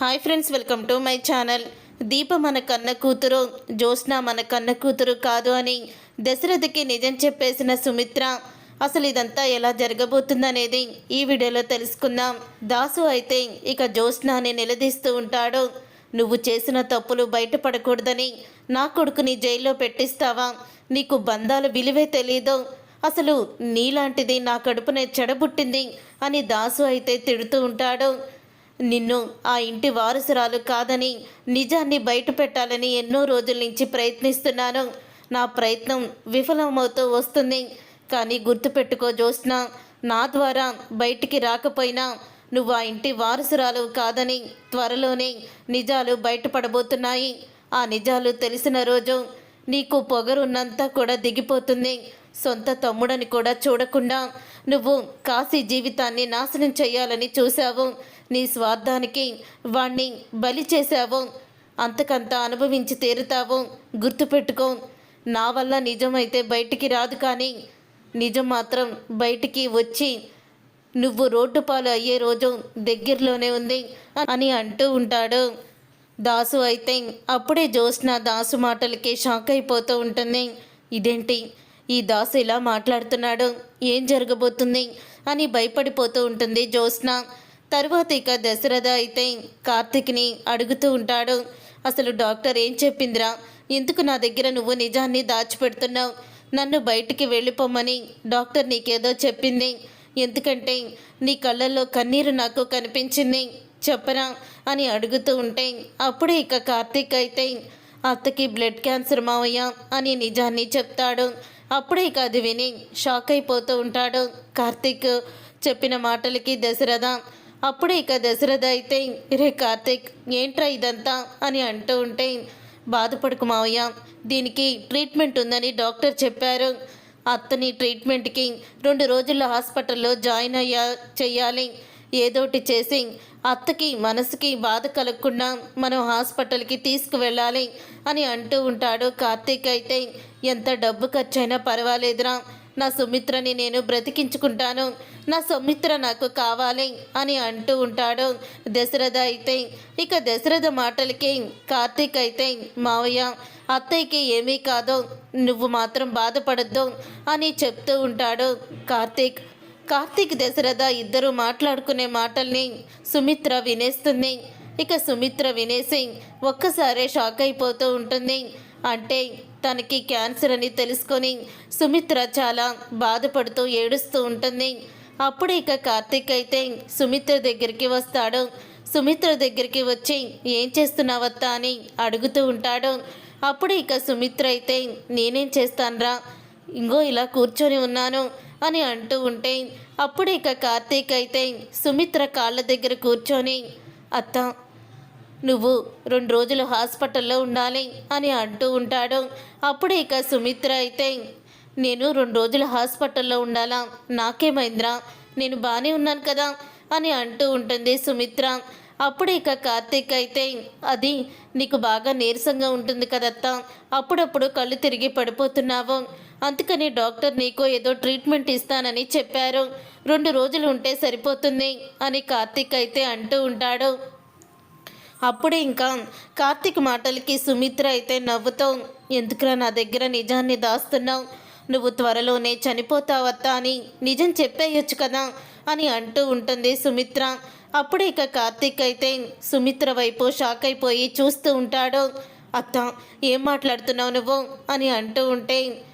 Hi friends welcome to my channel Deepa మన కన్న కూతురు జ్యోత్స్న మన కన్న కూతురు కాదు అని దశరథకి నిజం చెప్పేసిన సుమిత్ర అసలు ఇదంతా ఎలా జరగబోతుందనేది ఈ వీడియోలో తెలుసుకుందాం. దాసు అయితే ఇక జ్యోత్స్నాని నిలదీస్తూ ఉంటాడు. నువ్వు చేసిన తప్పులు బయటపడకూడదని నా కొడుకుని జైల్లో పెట్టిస్తావా? నీకు బంధాల విలువే తెలీదు. అసలు నీలాంటిది నా కడుపునే చెడబుట్టింది అని దాసు అయితే తిడుతూ ఉంటాడు. నిన్ను ఆ ఇంటి వారసురాలు కాదని నిజాన్ని బయట పెట్టాలని ఎన్నో రోజుల నుంచి ప్రయత్నిస్తున్నాను. నా ప్రయత్నం విఫలమవుతూ వస్తుంది. కానీ గుర్తుపెట్టుకో జోస్న నా ద్వారా బయటికి రాకపోయినా నువ్వు ఆ ఇంటి వారసురాలు కాదని త్వరలోనే నిజాలు బయటపడబోతున్నాయి. ఆ నిజాలు తెలిసిన రోజు నీకు పొగరున్నంతా కూడా దిగిపోతుంది. సొంత తమ్ముడని కూడా చూడకుండా నువ్వు కాశీ జీవితాన్ని నాశనం చేయాలని చూశావు. నీ స్వార్థానికి వాణ్ణి బలి చేశావు. అంతకంత అనుభవించి తీరుతావు. గుర్తుపెట్టుకో నా వల్ల నిజమైతే బయటికి రాదు కానీ నిజం మాత్రం బయటికి వచ్చి నువ్వు రోడ్డు పాలు అయ్యే రోజు దగ్గరలోనే ఉంది అని అంటూ ఉంటాడు. దాసు అయితే అప్పుడే జోస్న దాసు మాటలకి షాక్ అయిపోతూ ఉంటుంది. ఇదేంటి? ఈ దాసు ఇలా మాట్లాడుతున్నాడు. ఏం జరగబోతుంది? అని భయపడిపోతూ ఉంటుంది జ్యోత్స్న. తరువాత ఇక దశరథ అయితే కార్తిక్ని అడుగుతూ ఉంటాడు. అసలు డాక్టర్ ఏం చెప్పిందిరా? ఎందుకు నా దగ్గర నువ్వు నిజాన్ని దాచిపెడుతున్నావు? నన్ను బయటికి వెళ్ళిపోమని డాక్టర్ నీకేదో చెప్పింది. ఎందుకంటే నీ కళ్ళల్లో కన్నీరు నాకు కనిపించింది. చెప్పరా? అని అడుగుతూ ఉంటే అప్పుడే ఇక కార్తీక్ అయితే అత్తకి బ్లడ్ క్యాన్సర్ మావయ్య అని నిజాన్ని చెప్తాడు. అప్పుడే ఇక అది విని షాక్ అయిపోతూ ఉంటాడు. కార్తీక్ చెప్పిన మాటలకి దశరథ అప్పుడే ఇక దశరథ అయితే రే కార్తీక్ ఏంట్రా ఇదంతా? అని అంటూ ఉంటే బాధపడకు మావయ్య దీనికి ట్రీట్మెంట్ ఉందని డాక్టర్ చెప్పారు. అత్తని ట్రీట్మెంట్కి రెండు రోజుల్లో హాస్పిటల్లో జాయిన్ అయ్యా చెయ్యాలి. ఏదోటి చేసి అత్తకి మనసుకి బాధ కలగకుండా మనం హాస్పిటల్కి తీసుకువెళ్ళాలి అని అంటూ ఉంటాడు కార్తీక్ అయితే. ఎంత డబ్బు ఖర్చైనా పర్వాలేదురా. నా సుమిత్రని నేను బ్రతికించుకుంటాను. నా సుమిత్ర నాకు కావాలి అని అంటూ ఉంటాడు. దశరథ అయితే ఇక దశరథ మాటలకి కార్తీక్ అయితే మావయ్య అత్తయ్యకి ఏమీ కాదు. నువ్వు మాత్రం బాధపడద్దు అని చెప్తూ ఉంటాడు కార్తీక్. కార్తీక్ దశరథ ఇద్దరు మాట్లాడుకునే మాటల్ని సుమిత్ర వినేస్తుంది. ఇక సుమిత్ర వినేసి ఒక్కసారే షాక్ అయిపోతూ ఉంటుంది. అంటే తనకి క్యాన్సర్ అని తెలుసుకొని సుమిత్ర చాలా బాధపడుతూ ఏడుస్తూ ఉంటుంది. అప్పుడు ఇక కార్తీక్ అయితే సుమిత్ర దగ్గరికి వస్తాడు. సుమిత్ర దగ్గరికి వచ్చి ఏం చేస్తున్నావత్తా? అని అడుగుతూ ఉంటాడు. అప్పుడు ఇక సుమిత్ర అయితే నేనేం చేస్తానురా? ఇంగో ఇలా కూర్చొని ఉన్నాను అని అంటూ ఉంటే అప్పుడు ఇక కార్తీక్ అయితే సుమిత్ర కాళ్ళ దగ్గర కూర్చొని అత్త నువ్వు రెండు రోజులు హాస్పిటల్లో ఉండాలి అని అంటూ ఉంటాడు. అప్పుడు ఇక సుమిత్ర అయితే నేను రెండు రోజులు హాస్పిటల్లో ఉండాలా? నాకేమైందిరా? నేను బాగానే ఉన్నాను కదా? అని అంటూ ఉంటుంది సుమిత్ర. అప్పుడు ఇక కార్తీక్ అయితే అది నీకు బాగా నీరసంగా ఉంటుంది కదత్తా. అప్పుడప్పుడు కళ్ళు తిరిగి పడిపోతున్నావు. అందుకని డాక్టర్ నీకు ఏదో ట్రీట్మెంట్ ఇస్తానని చెప్పారు. రెండు రోజులు ఉంటే సరిపోతుంది అని కార్తీక్ అయితే అంటూ ఉంటాడు. అప్పుడే ఇంకా కార్తీక్ మాటలకి సుమిత్ర అయితే నవ్వుతో ఎందుకురా నా దగ్గర నిజాన్ని దాస్తున్నావు? నువ్వు త్వరలోనే చనిపోతావత్తా అని నిజం చెప్పేయొచ్చు కదా అని అంటూ ఉంటుంది సుమిత్ర. అప్పుడే ఇక కార్తీక్ అయితే సుమిత్ర వైపు షాక్ అయిపోయి చూస్తూ ఉంటాడు. అత్త ఏం మాట్లాడుతున్నావు నువ్వు? అని అంటూ ఉంటే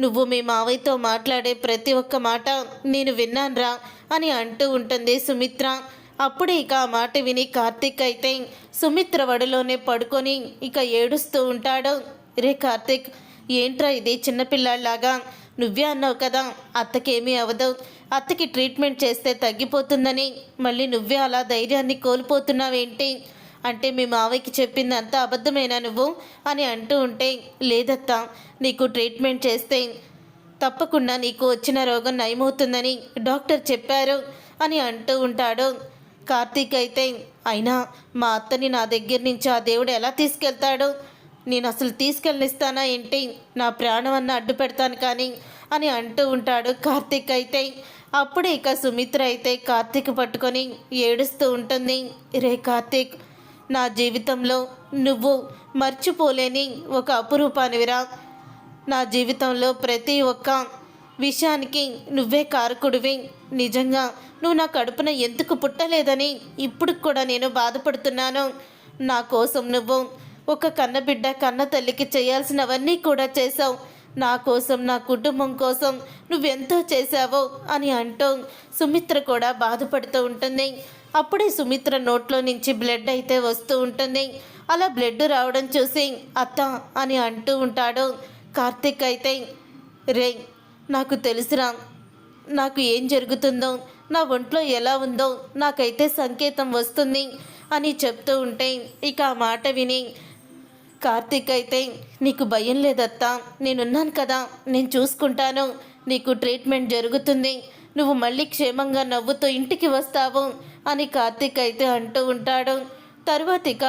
నువ్వు మీ మావయ్యతో మాట్లాడే ప్రతి ఒక్క మాట నేను విన్నాన్రా అని అంటూ ఉంటుంది సుమిత్ర. అప్పుడే ఇక ఆ మాట విని కార్తీక్ అయితే సుమిత్ర వడిలోనే పడుకొని ఇక ఏడుస్తూ ఉంటాడు. రే కార్తీక్ ఏంట్రా ఇది చిన్నపిల్లాడిలాగా నువ్వే అన్నావు కదా అత్తకేమీ అవదు. అత్తకి ట్రీట్మెంట్ చేస్తే తగ్గిపోతుందని. మళ్ళీ నువ్వే అలా ధైర్యాన్ని కోల్పోతున్నావేంటి? అంటే మీ మావయ్యకి చెప్పింది అంతా అబద్ధమేనా నువ్వు? అని అంటూ ఉంటే లేదత్తా నీకు ట్రీట్మెంట్ చేస్తే తప్పకుండా నీకు వచ్చిన రోగం నయమవుతుందని డాక్టర్ చెప్పారు అని అంటూ ఉంటాడు. కార్తీక్ అయితే అయినా మా అత్తని నా దగ్గర నుంచి ఆ దేవుడు ఎలా తీసుకెళ్తాడు? నేను అసలు తీసుకెళ్ళనిస్తానా ఏంటి? నా ప్రాణం అన్న అడ్డు పెడతాను కానీ అని అంటూ ఉంటాడు కార్తీక్ అయితే అప్పుడే ఇక సుమిత్ర అయితే కార్తీక్ పట్టుకొని ఏడుస్తూ ఉంటుంది. రే కార్తీక్ నా జీవితంలో నువ్వు మర్చిపోలేని ఒక అపురూపానివిరా. నా జీవితంలో ప్రతి ఒక్క విషయానికి నువ్వే కారకుడివి. నిజంగా నువ్వు నా కడుపున ఎందుకు పుట్టలేదని ఇప్పుడు కూడా నేను బాధపడుతున్నాను. నా కోసం నువ్వు ఒక కన్నబిడ్డ కన్న తల్లికి చేయాల్సినవన్నీ కూడా చేసావు నా కోసం నా కుటుంబం కోసం నువ్వెంతో చేశావో అని అంటూ సుమిత్ర కూడా బాధపడుతూ ఉంటుంది. అప్పుడే సుమిత్ర నోట్లో నుంచి బ్లడ్ అయితే వస్తూ ఉంటుంది. అలా బ్లడ్ రావడం చూసి అత్త అని అంటూ ఉంటాడు. కార్తిక్ అయితే రే నాకు తెలుసురా. నాకు ఏం జరుగుతుందో నా ఒంట్లో ఎలా ఉందో నాకైతే సంకేతం వస్తుంది అని చెప్తూ ఉంటే ఇక ఆ మాట విని కార్తీక్ అయితే నీకు భయం లేదత్తా నేనున్నాను కదా నేను చూసుకుంటాను నీకు ట్రీట్మెంట్ జరుగుతుంది నువ్వు మళ్ళీ క్షేమంగా నవ్వుతూ ఇంటికి వస్తావు అని కార్తీక్ అయితే అంటూ ఉంటాడు. తరువాత ఇక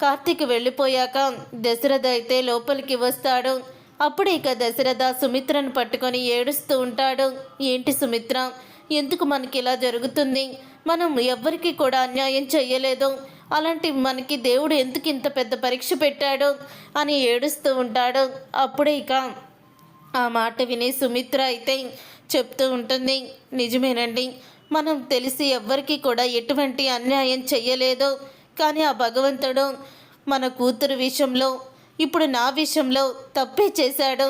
కార్తీక్ వెళ్ళిపోయాక దశరథ అయితే లోపలికి వస్తాడు. అప్పుడు ఇక దశరథ సుమిత్రను పట్టుకొని ఏడుస్తూ ఉంటాడు. ఏంటి సుమిత్ర? ఎందుకు మనకి ఇలా జరుగుతుంది? మనం ఎవ్వరికి కూడా అన్యాయం చెయ్యలేదు. అలాంటి మనకి దేవుడు ఎందుకు ఇంత పెద్ద పరీక్ష పెట్టాడు? అని ఏడుస్తూ ఉంటాడు. అప్పుడే ఇక ఆ మాట విని సుమిత్ర అయితే చెప్తూ ఉంటుంది. నిజమేనండి. మనం తెలిసి ఎవ్వరికీ కూడా ఎటువంటి అన్యాయం చెయ్యలేదు. కానీ ఆ భగవంతుడు మన కూతురు విషయంలో ఇప్పుడు నా విషయంలో తప్పే చేశాడు.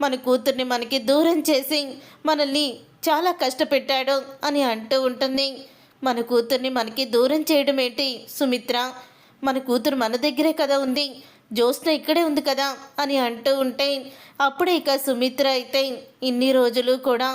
మన కూతుర్ని మనకి దూరం చేసి మనల్ని చాలా కష్టపెట్టాడు అని అంటూ ఉంటుంది. మన కూతుర్ని మనకి దూరం చేయడం ఏంటి సుమిత్ర? మన కూతురు మన దగ్గరే కదా ఉంది. జ్యోత్స్న ఇక్కడే ఉంది కదా అని అంటూ ఉంటే అప్పుడే ఇక సుమిత్ర అయితే ఇన్ని రోజులు కూడా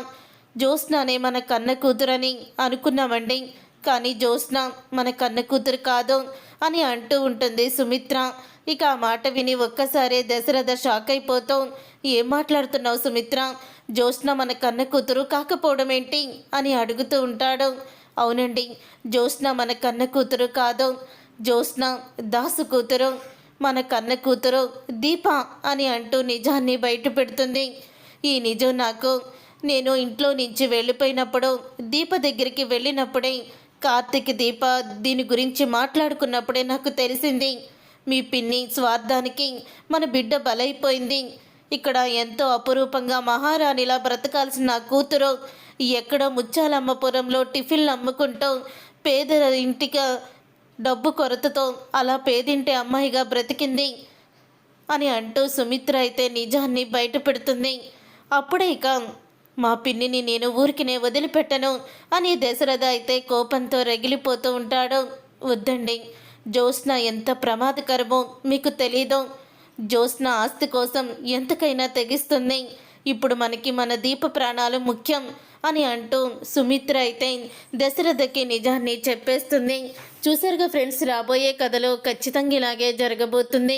జ్యోత్స్ననే మన కన్న కూతురని అనుకున్నామండి. కానీ జ్యోత్స్న మన కన్న కూతురు కాదు అని అంటూ ఉంటుంది సుమిత్ర. ఇక ఆ మాట విని ఒక్కసారే దశరథ షాక్ అయిపోతాం ఏం మాట్లాడుతున్నావు సుమిత్ర? జ్యోత్స్న మన కన్న కూతురు కాకపోవడం ఏంటి? అని అడుగుతూ ఉంటాడు. అవునండి జ్యోత్స్న మన కన్న కూతురు కాదు. జ్యోత్స్న దాసు కూతురు. మన కన్న కూతురు దీప అని అంటూ నిజాన్ని బయట పెడుతుంది ఈ నిజం నాకు. నేను ఇంట్లో నుంచి వెళ్ళిపోయినప్పుడు దీప దగ్గరికి వెళ్ళినప్పుడే కార్తిక్ దీప దీని గురించి మాట్లాడుకున్నప్పుడే నాకు తెలిసింది. మీ పిన్ని స్వార్థానికి మన బిడ్డ బలైపోయింది. ఇక్కడ ఎంతో అపురూపంగా మహారాణిలా బ్రతకాల్సిన నా కూతురు ఎక్కడో ముచ్చాలమ్మపురంలో టిఫిన్లు అమ్ముకుంటూ పేద ఇంటిగా డబ్బు కొరతతో అలా పేదింటి అమ్మాయిగా బ్రతికింది అని అంటూ సుమిత్ర అయితే నిజాన్ని బయట పెడుతుంది అప్పుడే ఇక మా పిన్నిని నేను ఊరికినే వదిలిపెట్టను అని దశరథ అయితే కోపంతో రగిలిపోతూ ఉంటాడు. వద్దండి జ్యోత్స్న ఎంత ప్రమాదకరమో మీకు తెలీదు. జ్యోత్స్న ఆస్తి కోసం ఎంతకైనా తెగిస్తుంది. ఇప్పుడు మనకి మన దీప ప్రాణాలు ముఖ్యం అని అంటూ సుమిత్ర అయితే దశరథకి నిజాన్ని చెప్పేస్తుంది. చూసారుగా ఫ్రెండ్స్ రాబోయే కథలో ఖచ్చితంగా ఇలాగే జరగబోతుంది.